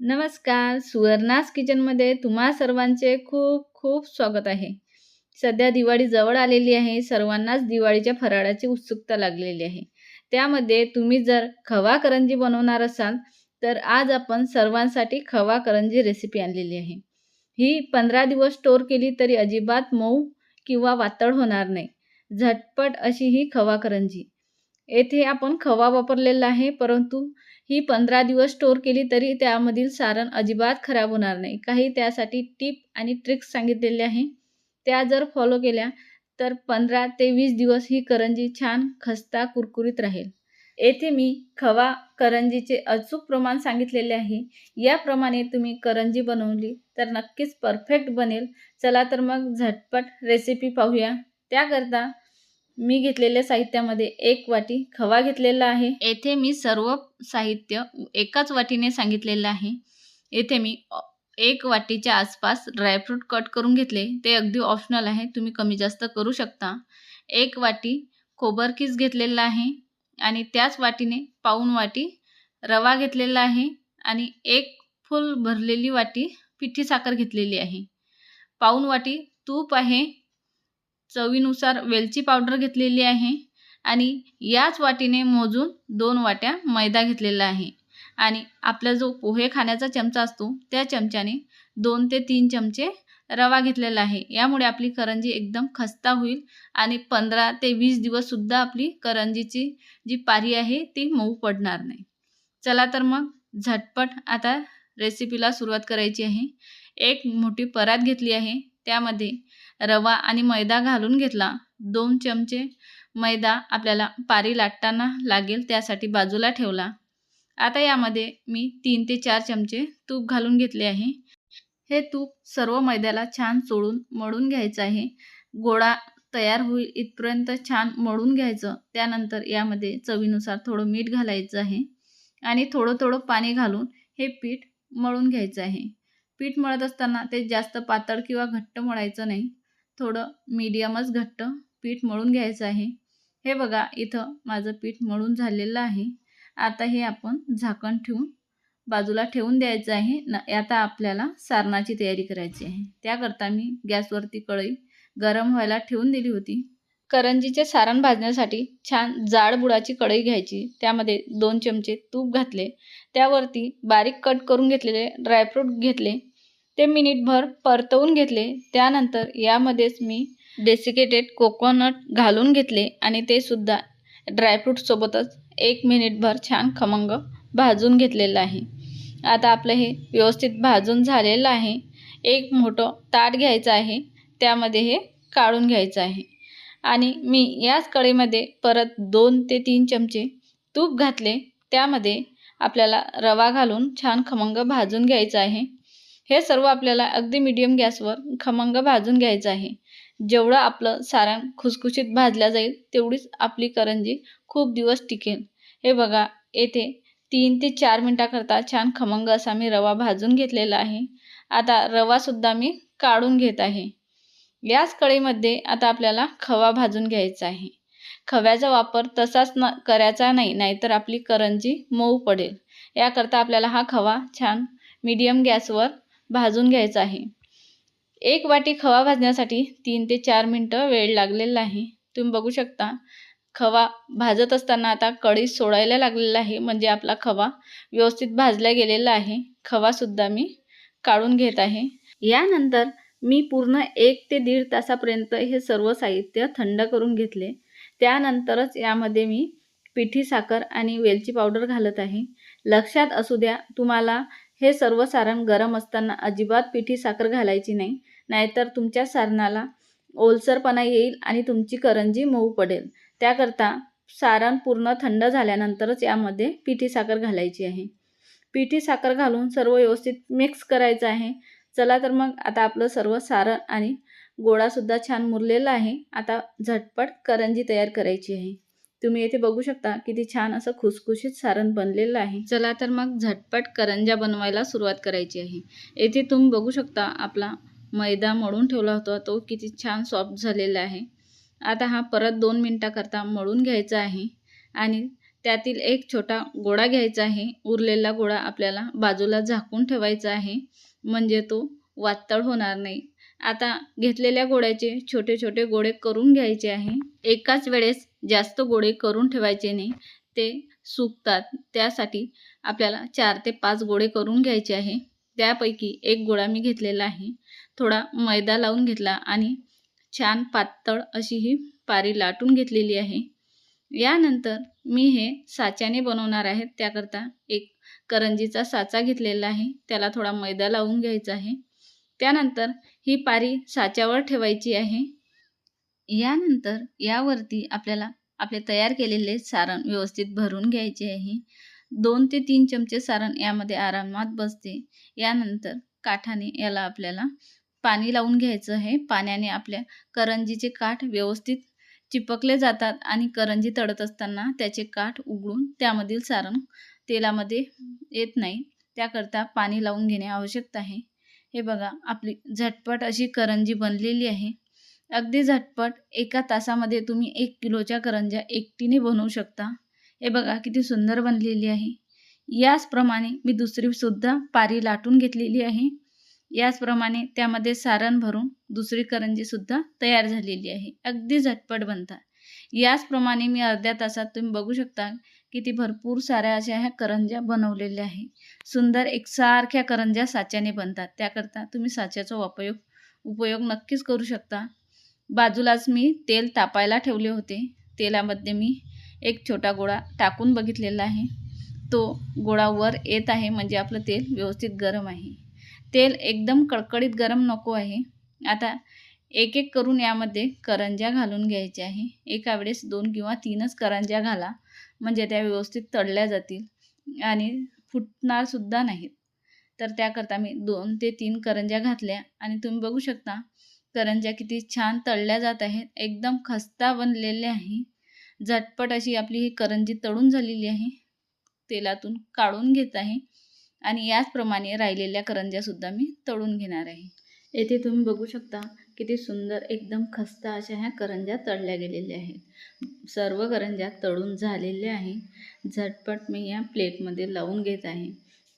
नमस्कार सुवर्णास किचनमध्ये तुम्हा सर्वांचे खूप खूप स्वागत आहे. सध्या दिवाळी जवळ आलेली आहे सर्वांनाच दिवाळीच्या फराळाची उत्सुकता लागलेली आहे. त्यामध्ये तुम्ही जर खवा करंजी बनवणार असाल तर आज आपण सर्वांसाठी खवा करंजी रेसिपी आणलेली आहे. ही पंधरा दिवस स्टोर केली तरी अजिबात मऊ किंवा वातळ होणार नाही. झटपट अशी ही खवा करंजी. येथे आपण खवा वापरलेला आहे परंतु ही पंधरा दिवस स्टोर केली तरी त्यामधील सारण अजिबात खराब होणार नाही. काही त्यासाठी टिप आणि ट्रिक्स सांगितलेले आहे. त्या जर फॉलो केल्या तर पंधरा ते वीस दिवस ही करंजी छान खस्ता कुरकुरीत राहील. येथे मी खवा करंजीचे अचूक प्रमाण सांगितलेले आहे. याप्रमाणे तुम्ही करंजी बनवली तर नक्कीच परफेक्ट बनेल. चला तर मग झटपट रेसिपी पाहूया. त्याकरता मी घेतलेल्या साहित्यामध्ये एक वाटी खवा घेतलेला आहे. येथे मी सर्व साहित्य एकाच वाटीने सांगितलेलं आहे. येथे मी एक वाटीच्या आसपास ड्रायफ्रूट कट करून घेतले. ते अगदी ऑप्शनल आहे. तुम्ही कमी जास्त करू शकता. एक वाटी खोबरकीस घेतलेला आहे. आणि त्याच वाटीने पाऊन वाटी रवा घेतलेला आहे. आणि एक फुल भरलेली वाटी पिठी साखर घेतलेली आहे. पाऊन वाटी तूप आहे. चवीनुसार वेलची पावडर घेतलेली आहे आणि याच वाटीने मोजून दोन वाट्या मैदा घेतलेला आहे. आणि आपला जो पोहे खाण्याचा चमचा असतो त्या चमच्याने दोन ते तीन चमचे रवा घेतलेला आहे. यामुळे आपली करंजी एकदम खस्ता होईल आणि पंधरा ते वीस दिवससुद्धा आपली करंजीची जी पारी आहे ती मऊ पडणार नाही. चला तर मग झटपट आता रेसिपीला सुरुवात करायची आहे. एक मोठी परात घेतली आहे. त्यामध्ये रवा आणि मैदा घालून घेतला. दोन चमचे मैदा आपल्याला पारी लाटताना लागेल त्यासाठी बाजूला ठेवला. आता यामध्ये मी तीन ते चार चमचे तूप घालून घेतले आहे. हे तूप सर्व मैद्याला छान चोळून मळून घ्यायचं आहे. गोळा तयार होईल इथपर्यंत छान मळून घ्यायचं. त्यानंतर यामध्ये चवीनुसार थोडं मीठ घालायचं आहे. आणि थोडं थोडं पाणी घालून हे पीठ मळून घ्यायचं आहे. पीठ मळत असताना ते जास्त पातळ किंवा घट्ट मळायचं नाही. थोडं मीडियमच घट्ट पीठ मळून घ्यायचं आहे. हे बघा इथं माझं पीठ मळून झालेलं आहे. आता हे आपण झाकण ठेवून बाजूला ठेवून द्यायचं आहे. न आता आपल्याला सारणाची तयारी करायची आहे. त्याकरता मी गॅसवरती कढई गरम व्हायला ठेवून दिली होती. करंजीचे सारण भाजण्यासाठी छान जाड बुडाची कढई घ्यायची. त्यामध्ये दोन चमचे तूप घातले. त्यावरती बारीक कट करून घेतलेले ड्रायफ्रूट घेतले. ते मिनिटभर परतवून घेतले. त्यानंतर यामध्येच मी डेसिकेटेड कोकोनट घालून घेतले आणि ते सुद्धा ड्रायफ्रूटसोबतच एक मिनिटभर छान खमंग भाजून घेतलेलं आहे. आता आपलं हे व्यवस्थित भाजून झालेलं आहे. एक मोठं ताट घ्यायचं आहे. त्यामध्ये हे काढून घ्यायचं आहे. आणि मी याच कढईमध्ये परत दोन ते तीन चमचे तूप घातले. त्यामध्ये आपल्याला रवा घालून छान खमंग भाजून घ्यायचं आहे. हे सर्व आपल्याला अगदी मीडियम गॅसवर खमंग भाजून घ्यायचं आहे. जेवढं आपलं सारण खुसखुशीत भाजल्या जाईल तेवढीच आपली करंजी खूप दिवस टिकेल. हे बघा येथे तीन ते चार मिनटाकरता छान खमंग असा मी रवा भाजून घेतलेला आहे. आता रवासुद्धा मी काढून घेत आहे. याच कळीमध्ये आता आपल्याला खवा भाजून घ्यायचा आहे. खव्याचा वापर तसाच न करायचा नाही नाहीतर आपली करंजी मऊ पडेल. याकरता आपल्याला हा खवा छान मीडियम गॅसवर भाजून घ्यायचं आहे. एक वाटी खवा भाजण्यासाठी तीन ते चार मिनटं वेळ लागलेला आहे. तुम्ही बघू शकता खवा भाजत असताना आता कढी सोडायला लागलेला आहे म्हणजे आपला खवा व्यवस्थित भाजला गेलेला आहे. खवासुद्धा मी काढून घेत आहे. यानंतर मी पूर्ण एक ते दीड तासापर्यंत हे सर्व साहित्य थंड करून घेतले. त्यानंतरच यामध्ये मी पिठी साखर आणि वेलची पावडर घालत आहे. लक्षात असू द्या तुम्हाला हे सर्व सारण गरम असताना अजिबात पिठी साखर घालायची नाही. नाहीतर तुमच्या सारणाला ओलसरपणा येईल आणि तुमची करंजी मऊ पडेल. त्याकरता सारण पूर्ण थंड झाल्यानंतरच यामध्ये पिठी साखर घालायची आहे. पिठी साखर घालून सर्व व्यवस्थित मिक्स करायचं आहे. चला तर मग आता आपलं सर्व सारण आणि गोळासुद्धा छान मुरलेला आहे. आता झटपट करंजी तयार करायची आहे. तुम्ही येथे बघू शकता किती छान असं खुसखुशीत सारण बनलेलं आहे. चला तर मग झटपट करंजा बनवायला सुरुवात करायची आहे. येथे तुम्ही बघू शकता आपला मैदा मळून ठेवला होता. तो किती छान सॉफ्ट झालेला आहे. आता हा परत दोन मिनटाकरता मळून घ्यायचा आहे आणि त्यातील एक छोटा गोळा घ्यायचा आहे. उरलेला गोळा आपल्याला बाजूला झाकून ठेवायचा आहे. म्हणजे तो वातळ होणार नाही. आता घेतलेल्या गोळ्याचे छोटे छोटे गोळे करून घ्यायचे आहे. एकाच वेळेस जास्त गोळे करून ठेवायचे नाही. ते सुकतात. त्यासाठी आपल्याला चार ते पाच गोळे करून घ्यायचे आहे. त्यापैकी एक गोळा मी घेतलेला आहे. थोडा मैदा लावून घेतला आणि छान पातळ अशी ही पारी लाटून घेतलेली आहे. यानंतर मी हे साच्याने बनवणार आहे. त्याकरता एक करंजीचा साचा घेतलेला आहे. त्याला थोडा मैदा लावून घ्यायचा आहे. त्यानंतर ही पारी साच्यावर ठेवायची आहे. यानंतर यावरती आपल्याला आपले तयार केलेले सारण व्यवस्थित भरून घ्यायचे आहे. दोन ते तीन चमचे सारण यामध्ये आरामात बसते. यानंतर काठाने याला आपल्याला पाणी लावून घ्यायचं आहे. पाण्याने आपल्या करंजीचे काठ व्यवस्थित चिपकले जातात आणि करंजी तळत असताना त्याचे काठ उघडून त्यामधील सारण तेलामध्ये येत नाही. त्याकरता पाणी लावून घेणे आवश्यक आहे. हे बघा आपली झटपट अशी करंजी बनलेली आहे. अगदी झटपट एका तासामध्ये तुम्ही एक किलोच्या करंज्या एकटीने बनवू शकता. हे बघा किती सुंदर बनलेली आहे. याचप्रमाणे मी दुसरीसुद्धा पारी लाटून घेतलेली आहे. याचप्रमाणे त्यामध्ये सारण भरून दुसरी करंजीसुद्धा तयार झालेली आहे. अगदी झटपट बनतात. याचप्रमाणे मी अर्ध्या तासात तुम्ही बघू शकता किती भरपूर साऱ्या अशा ह्या करंज्या बनवलेल्या आहे सुंदर एकसारख्या करंज्या साच्याने बनतात. त्याकरता तुम्ही साच्याचा उपयोग उपयोग नक्कीच करू शकता. बाजूलाच मी तेल तापायला ठेवले होते. तेलामध्ये मी एक छोटा गोळा टाकून बघितलेला आहे. तो गोळा वर येत आहे म्हणजे आपलं तेल व्यवस्थित गरम आहे. तेल एकदम कडकडीत गरम नको आहे. आता एक एक करून यामध्ये करंज्या घालून घ्यायच्या आहे. एका वेळेस दोन किंवा तीनच करंज्या घाला. म्हणजे त्या व्यवस्थित तळल्या जातील आणि फुटणारसुद्धा नाहीत. तर त्याकरता मी दोन ते तीन करंज्या घातल्या आणि तुम्ही बघू शकता करंज्या किती छान तळल्या जात आहेत एकदम खस्ता बनलेल्या आहे. झटपट अशी आपली ही करंजी तळून झालेली आहे. तेलातून काढून घेत आहे आणि याचप्रमाणे राहिलेल्या करंज्यासुद्धा मी तळून घेणार आहे. येथे तुम्ही बघू शकता किती सुंदर एकदम खस्ता अशा ह्या करंज्या तळल्या गेलेल्या आहेत. सर्व करंज्या तळून झालेल्या आहे झटपट मी या प्लेटमध्ये लावून घेत आहे.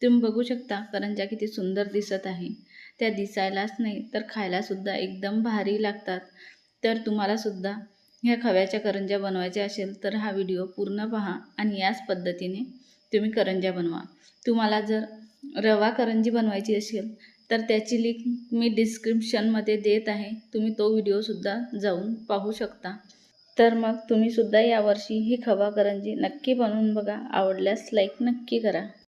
तुम्ही बघू शकता करंज्या किती सुंदर दिसत आहे त्या दिसायलाच नाही तर खायलासुद्धा एकदम भारी लागतात. तर तुम्हालासुद्धा ह्या खव्याच्या करंज्या बनवायच्या असेल तर हा व्हिडिओ पूर्ण पहा आणि याच पद्धतीने तुम्ही करंज्या बनवा. तुम्हाला जर रवा करंजी बनवायची असेल तर त्याची लिंक मी डिस्क्रिप्शनमध्ये देत आहे. तुम्ही तो व्हिडिओसुद्धा जाऊन पाहू शकता. तर मग तुम्हीसुद्धा यावर्षी ही खवा करंजी नक्की बनवून बघा. आवडल्यास लाईक नक्की करा.